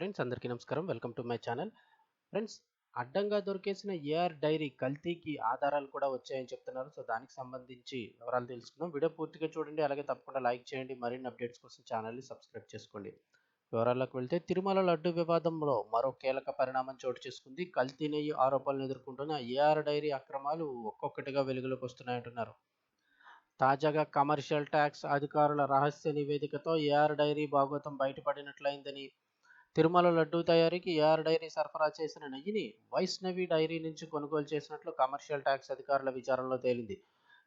Friends అందరికీ నమస్కారం. Welcome to my channel. Friends అడ్డంగా దొరికేసిన ఏఆర్ డైరీ కల్తీకి ఆధారాలు కూడా వచ్చాయని చెప్తున్నారు. సో దానికి సంబంధించి వివరాలు తెలుసుకుందాం. వీడియో పూర్తిగా చూడండి. అలాగే తప్పకుండా లైక్ చేయండి. మరిన్ని అప్డేట్స్ కోసం ఛానల్ని సబ్స్క్రైబ్ చేసుకోండి. వివరాల్లోకి వెళ్తే తిరుమల లడ్డు వివాదంలో మరో కీలక పరిణామం చోటు చేసుకుంది. కల్తీ నెయ్యి ఆరోపణలు ఎదుర్కొంటున్న ఏఆర్ డైరీ అక్రమాలు ఒక్కొక్కటిగా వెలుగులోకి వస్తున్నాయంటున్నారు. తాజాగా కమర్షియల్ ట్యాక్స్ అధికారుల రహస్య నివేదికతో ఏఆర్ డైరీ భాగోతం బయటపడినట్లయిందని తిరుమల లడ్డూ తయారీకి ఏఆర్ డైరీ సరఫరా చేసిన నెయ్యిని వైష్ణవి డైరీ నుంచి కొనుగోలు చేసినట్లు కమర్షియల్ ట్యాక్స్ అధికారుల విచారణలో తేలింది.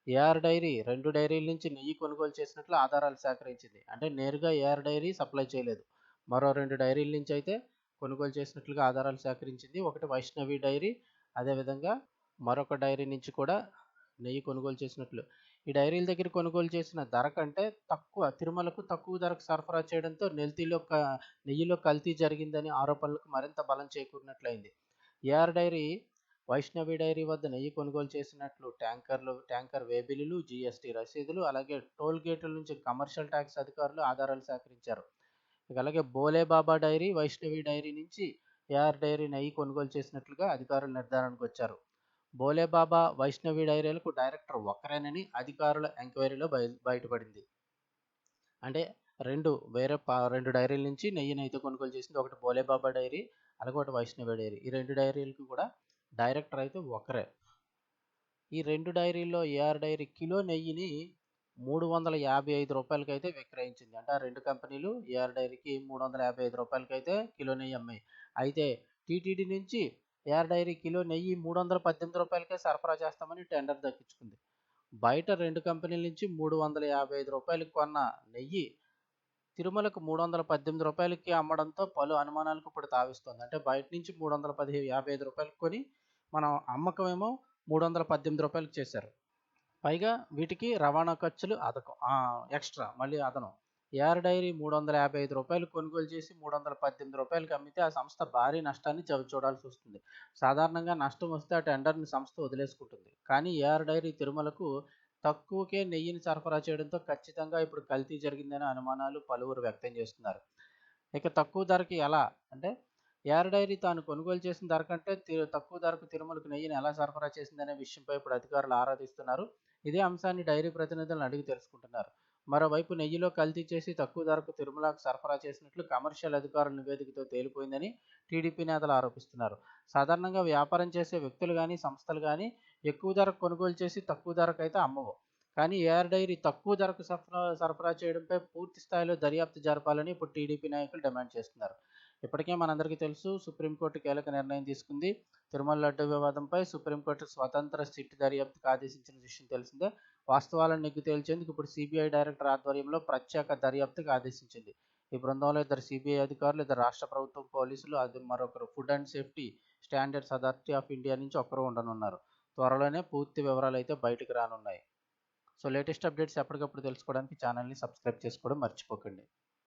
ఏఆర్ డైరీ రెండు డైరీల నుంచి నెయ్యి కొనుగోలు చేసినట్లు ఆధారాలు సేకరించింది. అంటే నేరుగా ఏఆర్ డైరీ సప్లై చేయలేదు. మరో రెండు డైరీల నుంచి అయితే కొనుగోలు చేసినట్లుగా ఆధారాలు సేకరించింది. ఒకటి వైష్ణవి డైరీ అదేవిధంగా మరొక డైరీ నుంచి కూడా నెయ్యి కొనుగోలు చేసినట్లు. ఈ డైరీల దగ్గర కొనుగోలు చేసిన ధర కంటే తక్కువ తిరుమలకు తక్కువ ధరకు సరఫరా చేయడంతో నెల్తీలో క నెయ్యిలో కల్తీ జరిగిందని ఆరోపణలకు మరింత బలం చేకూరినట్లయింది. ఏఆర్ డైరీ వైష్ణవి డైరీ వద్ద నెయ్యి కొనుగోలు చేసినట్లు ట్యాంకర్లు ట్యాంకర్ వేబిలీలు జీఎస్టీ రసీదులు అలాగే టోల్ గేట్ల నుంచి కమర్షియల్ ట్యాక్స్ అధికారులు ఆధారాలు సేకరించారు. అలాగే అలాగే బోలేబాబా డైరీ వైష్ణవి డైరీ నుంచి ఏఆర్ డైరీ నెయ్యి కొనుగోలు చేసినట్లుగా అధికారులు నిర్ధారణకు వచ్చారు. బోలేబాబా వైష్ణవి డైరీలకు డైరెక్టర్ ఒక్కరేనని అధికారుల ఎంక్వైరీలో బయ బయటపడింది. అంటే రెండు వేరే పా రెండు డైరీల నుంచి నెయ్యిని అయితే కొనుగోలు చేసింది ఒకటి బోలేబాబా డైరీ అలాగే ఒకటి వైష్ణవి డైరీ. ఈ రెండు డైరీలకు కూడా డైరెక్టర్ అయితే ఒకరే ఈ రెండు డైరీల్లో ఏఆర్ డైరీ కిలో నెయ్యిని మూడు వందల యాభై ఐదు రూపాయలకి అయితే విక్రయించింది. అంటే ఆ రెండు కంపెనీలు ఏఆర్ డైరీకి మూడు వందల యాభై ఐదు రూపాయలకి అయితే కిలో నెయ్యి అమ్మాయి. అయితే టీటీడీ నుంచి ఏఆర్ డైరీ కిలో నెయ్యి మూడు వందల పద్దెనిమిది రూపాయలకే సరఫరా చేస్తామని టెండర్ దక్కించుకుంది. బయట రెండు కంపెనీల నుంచి మూడు వందల యాభై ఐదు రూపాయలకు కొన్న నెయ్యి తిరుమలకు మూడు వందల పద్దెనిమిది రూపాయలకి అమ్మడంతో పలు అనుమానాలకు ఇప్పుడు తావిస్తుంది. అంటే బయట నుంచి మూడు వందల పది యాభై ఐదు రూపాయలకు కొని మనం అమ్మకమేమో మూడు వందల పద్దెనిమిది రూపాయలకు చేశారు. పైగా వీటికి రవాణా ఖర్చులు అదకం ఎక్స్ట్రా మళ్ళీ అదనం. ఏఆర్ డైరీ మూడు వందల యాభై ఐదు రూపాయలు కొనుగోలు చేసి మూడు వందల పద్దెనిమిది రూపాయలకు అమ్మితే ఆ సంస్థ భారీ నష్టాన్ని చవి చూడాల్సి వస్తుంది. సాధారణంగా నష్టం వస్తే ఆ టెండర్ని సంస్థ వదిలేసుకుంటుంది. కానీ ఏఆర్ డైరీ తిరుమలకు తక్కువకే నెయ్యిని సరఫరా చేయడంతో ఖచ్చితంగా ఇప్పుడు కల్తీ జరిగిందనే అనుమానాలు పలువురు వ్యక్తం చేస్తున్నారు. ఇక తక్కువ ధరకి ఎలా? అంటే ఏఆర్ డైరీ తాను కొనుగోలు చేసిన ధర కంటే తక్కువ ధరకు తిరుమలకు నెయ్యిని ఎలా సరఫరా చేసిందనే విషయంపై ఇప్పుడు అధికారులు ఆరాధిస్తున్నారు. ఇదే అంశాన్ని డైరీ ప్రతినిధులను అడిగి తెలుసుకుంటున్నారు. మరోవైపు నెయ్యిలో కల్తీ చేసి తక్కువ ధరకు తిరుమలకు సరఫరా చేసినట్లు కమర్షియల్ అధికారుల నివేదికతో తేలిపోయిందని టీడీపీ నేతలు ఆరోపిస్తున్నారు. సాధారణంగా వ్యాపారం చేసే వ్యక్తులు కానీ సంస్థలు కానీ ఎక్కువ ధరకు కొనుగోలు చేసి తక్కువ ధరకు అయితే అమ్మవు. కానీ ఏఆర్ డైరీ తక్కువ ధరకు సరఫరా సరఫరా చేయడంపై పూర్తి స్థాయిలో దర్యాప్తు జరపాలని ఇప్పుడు టీడీపీ నాయకులు డిమాండ్ చేస్తున్నారు. ఇప్పటికే మనందరికీ తెలుసు సుప్రీంకోర్టు కీలక నిర్ణయం తీసుకుంది. తిరుమల లడ్డు వివాదంపై సుప్రీంకోర్టు స్వతంత్ర సిట్ దర్యాప్తుకు ఆదేశించిన విషయం తెలిసిందే. వాస్తవాలను నెగ్గు తేల్చేందుకు ఇప్పుడు సిబిఐ డైరెక్టర్ ఆధ్వర్యంలో ప్రత్యేక దర్యాప్తుకు ఆదేశించింది. ఈ బృందంలో ఇద్దరు సిబిఐ అధికారులు ఇద్దరు రాష్ట్ర ప్రభుత్వం పోలీసులు అది మరొకరు food and safety standards authority of India నుంచి ఒకరు ఉండనున్నారు. త్వరలోనే పూర్తి వివరాలు అయితే బయటకు రానున్నాయి. సో లేటెస్ట్ అప్డేట్స్ ఎప్పటికప్పుడు తెలుసుకోవడానికి ఛానల్ని సబ్స్క్రైబ్ చేసుకోవడం మర్చిపోకండి.